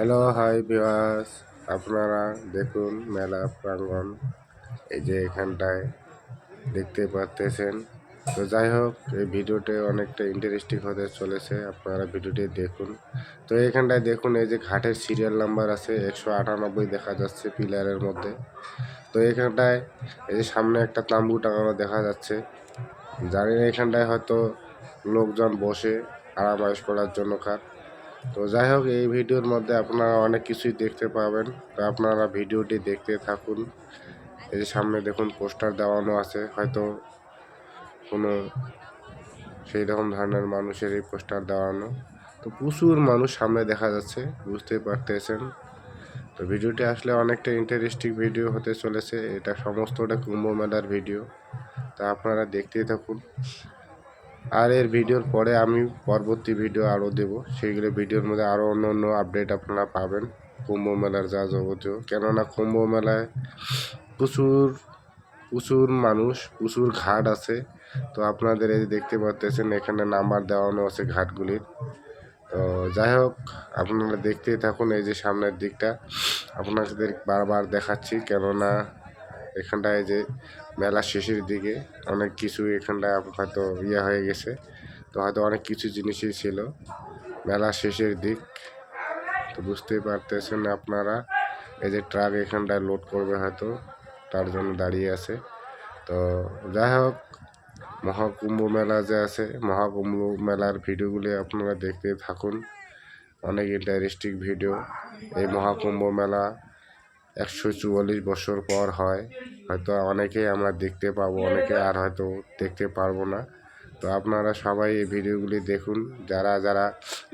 Hello hi ভিওয়াস আপনারা দেখুন মেলা প্রাঙ্গণ, এই যে এখানটায় দেখতে পাচ্তেছেন তো যাই হোক, এই ভিডিওটি অনেকটা ইন্টারেস্টিং হতে চলেছে। আপনারা ভিডিওটি দেখুন। তো এখানটায় দেখুন, এই যে ঘাটের সিরিয়াল নাম্বার আছে, একশো আটানব্বই দেখা যাচ্ছে পিলারের মধ্যে। তো এখানটায় এই যে সামনে একটা তাম্বু টাঙানো দেখা যাচ্ছে। জানি না এখানটায় হয়তো লোকজন বসে আরামায়েশ করার জন্য কার। তো যাই হোক এই ভিডিওর মধ্যে আপনারা অনেক কিছুই দেখতে পাবেন। তো আপনারা ভিডিওটি দেখতে থাকুন। এই যে সামনে দেখুন, পোস্টার দেওয়ানো আছে। হয়তো কোনো সেই রকম ধরনের মানুষের এই পোস্টার দেওয়ানো। তো প্রচুর মানুষ সামনে দেখা যাচ্ছে, বুঝতেই পারতেছেন। তো ভিডিওটি আসলে অনেকটা ইন্টারেস্টিং ভিডিও হতে চলেছে। এটা সমস্তটা কুম্ভ মেলার ভিডিও তা আপনারা দেখতেই থাকুন। আর এর ভিডিওর পরে আমি পরবর্তী ভিডিও আরও দেব। সেইগুলো ভিডিওর মধ্যে আরও অন্য অন্য আপডেট আপনারা পাবেন। কুম্ভ মেলার যা যাবতীয়। কেননা কুম্ভ মেলায় প্রচুর প্রচুর মানুষ, প্রচুর ঘাট আছে। তো আপনাদের এই দেখতে পাচ্তেছেন এখানে নাম্বার দেওয়ানো আছে ঘাটগুলির। তো যাই হোক, আপনারা দেখতেই থাকুন এই যে সামনের দিকটা। আপনাদের বারবার দেখাচ্ছি, কেননা এখানটায় যে মেলা শেষের দিকে অনেক কিছু এখানটায় হয়তো ইয়ে হয়ে গেছে। তো হয়তো অনেক কিছু জিনিসই ছিল। মেলা শেষের দিক, তো বুঝতেই পারতেছেন আপনারা, এই যে ট্রাক এখানটায় লোড করবে হয়তো, তার জন্য দাঁড়িয়ে আছে। তো যাই হোক, মহাকুম্ভ মেলা যে আছে, মহাকুম্ভ মেলার ভিডিওগুলি আপনারা দেখতে থাকুন। অনেক ইন্টারেস্টিং ভিডিও এই মহাকুম্ভ মেলা একশো চুয়াল্লিশ বছর পর হয়। হয়তো অনেকেই আমরা দেখতে পাবো, অনেকে আর হয়তো দেখতে পারব না। তো আপনারা সবাই এই ভিডিওগুলি দেখুন। যারা যারা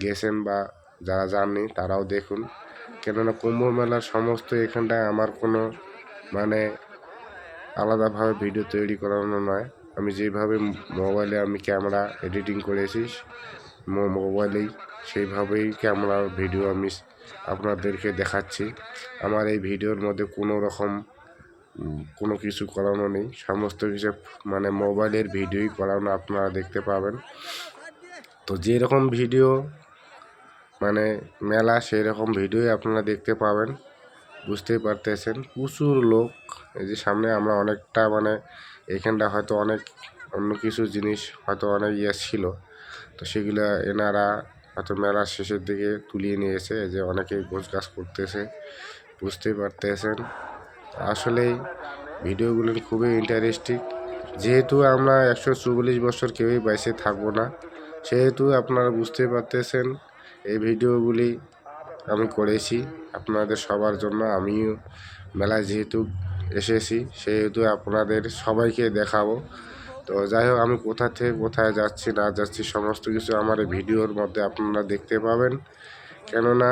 গেছেন বা যারা যাননি, তারাও দেখুন। কেননা কুম্ভ মেলার সমস্ত এখানটায় আমার কোনো মানে আলাদাভাবে ভিডিও তৈরি করানো নয়। আমি যেভাবে মোবাইলে আমি ক্যামেরা এডিটিং করেছি মোবাইলেই সেইভাবেই ক্যামেরার ভিডিও আমি আপনাদেরকে দেখাচ্ছি। আমার এই ভিডিওর মধ্যে কোনো রকম কোনো কিছু করানো নেই। সমস্ত কিছু মানে মোবাইলের ভিডিওই করানো আপনারা দেখতে পাবেন। তো যেরকম ভিডিও মানে মেলা সেই রকম ভিডিওই আপনারা দেখতে পাবেন। বুঝতেই পারতেছেন, প্রচুর লোক। এই যে সামনে আমরা অনেকটা মানে এখানটা হয়তো অনেক, অন্য কিছু জিনিস হয়তো অনেক ইয়ে ছিল। তো সেগুলো এনারা হয়তো মেলার শেষের দিকে তুলিয়ে নিয়েছে যে অনেকেই গোছ গাছ করতেছে, বুঝতেই পারতেছেন। আসলেই ভিডিওগুলো খুবই ইন্টারেস্টিং যেহেতু আমরা একশো চুয়াল্লিশ বছর কেউই বাইসে থাকব না, সেহেতু আপনারা বুঝতে পারতেছেন, এই ভিডিওগুলি আমি করেছি। আপনাদের সবার জন্য আমিও মেলায় যেহেতু এসেছি, সেহেতু আপনাদের সবাইকে দেখাবো। তো যাই হোক আমি কোথা থেকে কোথায় যাচ্ছি, না যাচ্ছি, সমস্ত কিছু আমার এই ভিডিওর মধ্যে আপনারা দেখতে পাবেন। কেননা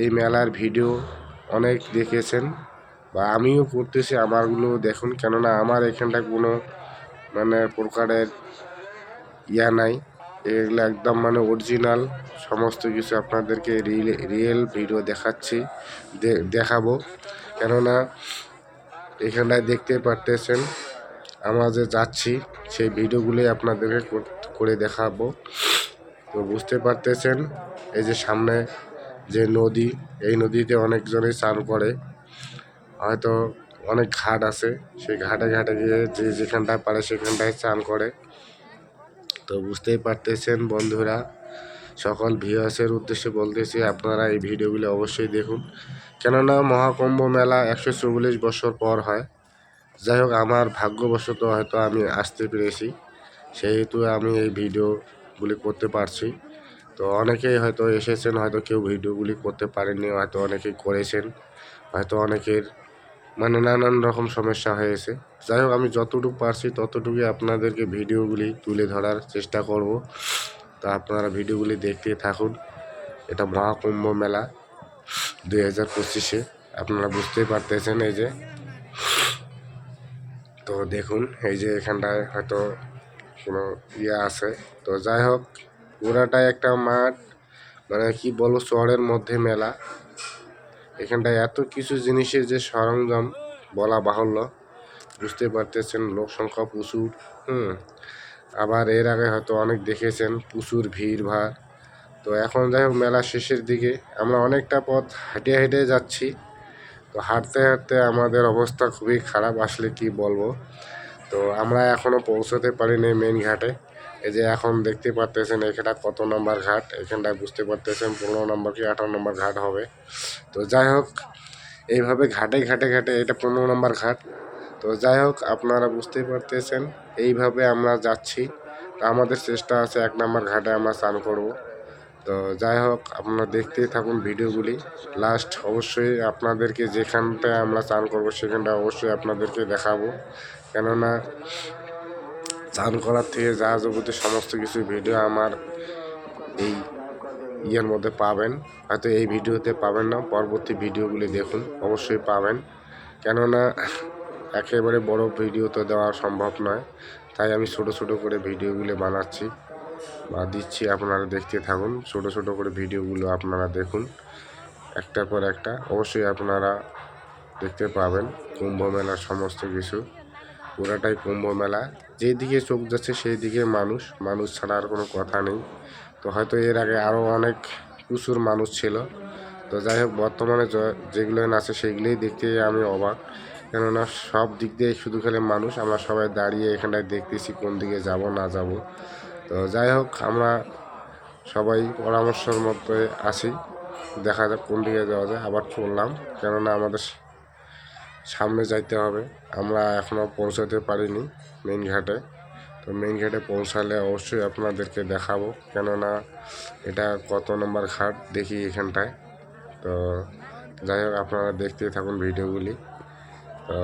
এই মেলার ভিডিও অনেক দেখেছেন বা আমিও করতেছি আমারগুলো দেখুন। কেননা আমার এখানটা কোনো মানে প্রকারের ইয়া নাই, এগুলো একদম মানে অরিজিনাল। সমস্ত কিছু আপনাদেরকে রিয়েল রিয়েল ভিডিও দেখাচ্ছি দেখাবো। কেননা এখানটায় দেখতে পারতেছেন আমরা যে যাচ্ছি, সেই ভিডিওগুলি আপনাদেরকে করে দেখাবো। তো বুঝতে পারতেছেন, এই যে সামনে যে নদী, এই নদীতে অনেকজনই চান করে। হয়তো অনেক ঘাট আছে, সেই ঘাটে ঘাটে গিয়ে যে যেখানটায় পারে সেখানটায় চান করে। তো বুঝতেই পারতেছেন বন্ধুরা, সকল ভিউয়ার্সের উদ্দেশ্যে বলতেছি, আপনারা এই ভিডিওগুলি অবশ্যই দেখুন। কেননা মহাকুম্ভ মেলা একশো চল্লিশ বছর পর হয়। যাই হোক, আমার ভাগ্যবশত হয়তো আমি আসতে পেরেছি। সেহেতু আমি এই ভিডিওগুলি করতে পারছি। তো অনেকেই হয়তো এসেছেন, হয়তো কেউ ভিডিওগুলি করতে পারেননি, হয়তো অনেকেই করেছেন। হয়তো অনেকের মানে নানান রকম সমস্যা হয়েছে। যাই হোক, আমি যতটুকু পারছি ততটুকুই আপনাদেরকে ভিডিওগুলি তুলে ধরার চেষ্টা করব। তো আপনারা ভিডিওগুলি দেখতে থাকুন। এটা মহাকুম্ভ মেলা দুই হাজার পঁচিশে। আপনারা বুঝতেই পারতেছেন এই যে তো দেখুন, এই যে এখানটায় হয়তো কোনো ইয়ে আছে। তো যাই হোক, পুরাটাই একটা মাঠ মানে কি বলব শহরের মধ্যে মেলা। এখানটায় এত কিছু জিনিসের যে সরঞ্জাম বলা বাহুল্য, বুঝতে পারতেছেন, লোক সংখ্যা প্রচুর, হুম। আবার এর আগে হয়তো অনেক দেখেছেন, প্রচুর ভিড় ভাড়। তো এখন যাই হোক, মেলা শেষের দিকে, আমরা অনেকটা পথ হেঁটে হেঁটে যাচ্ছি। তো হাঁটতে হাঁটতে আমাদের অবস্থা খুবই খারাপ, আসলে কি বলব? তো আমরা এখনও পৌঁছতে পারিনি মেন ঘাটে। এই যে এখন দেখতে পারতেছেন এখানটা কত নম্বর ঘাট, এখানটা বুঝতে পারতেছেন পনেরো নম্বর কি আঠারো নম্বর ঘাট হবে। তো যাই হোক, এইভাবে ঘাটে ঘাটে ঘাটে এটা পনেরো নম্বর ঘাট। তো যাই হোক, আপনারা বুঝতেই পারতেছেন, এইভাবে আমরা যাচ্ছি। আমাদের চেষ্টা আছে এক নম্বর ঘাটে আমরা স্নান করব। তো যাই হোক, আপনারা দেখতেই থাকুন ভিডিওগুলি। লাস্ট অবশ্যই আপনাদেরকে যেখানটায় আমরা চান করব, সেখানটা অবশ্যই আপনাদেরকে দেখাবো। কেননা চান করার থেকে যা যাবতীয় সমস্ত কিছু ভিডিও আমার এই ইয়ের মধ্যে পাবেন। হয়তো এই ভিডিওতে পাবেন না, পরবর্তী ভিডিওগুলি দেখুন, অবশ্যই পাবেন। কেননা একেবারে বড় ভিডিও তো দেওয়া সম্ভব নয়, তাই আমি ছোট ছোট করে ভিডিওগুলি বানাচ্ছি। দিচ্ছি, আপনারা দেখতে থাকুন। ছোট ছোট করে ভিডিওগুলো আপনারা দেখুন। একটার পর একটা অবশ্যই আপনারা দেখতে পাবেন কুম্ভ মেলার সমস্ত কিছু। পুরাটাই কুম্ভ মেলা। যেদিকে চোখ যাচ্ছে, সেই দিকে মানুষ। মানুষ ছাড়া আর কোনো কথা নেই। তো হয়তো এর আগে আরও অনেক প্রচুর মানুষ ছিল। তো যাই হোক, বর্তমানে যেগুলো আছে, সেগুলোই দেখতে আমি অবাক। কেননা সব দিক দিয়ে শুধু খেলে মানুষ। আমরা সবাই দাঁড়িয়ে এখানটায় দেখতেছি কোন দিকে যাব, না যাব। তো যাই হোক, আমরা সবাই পরামর্শের মধ্যে আসি দেখা যাক কোন দিকে যাওয়া যায়। আবার চললাম। কেননা আমাদের সামনে যাইতে হবে। আমরা এখনও পৌঁছাতে পারিনি মেন ঘাটে। তো মেন ঘাটে পৌঁছালে অবশ্যই আপনাদেরকে দেখাবো। কেননা এটা কত নম্বর ঘাট দেখি এখানটায়। তো যাই হোক, আপনারা দেখতেই থাকুন ভিডিওগুলি। তো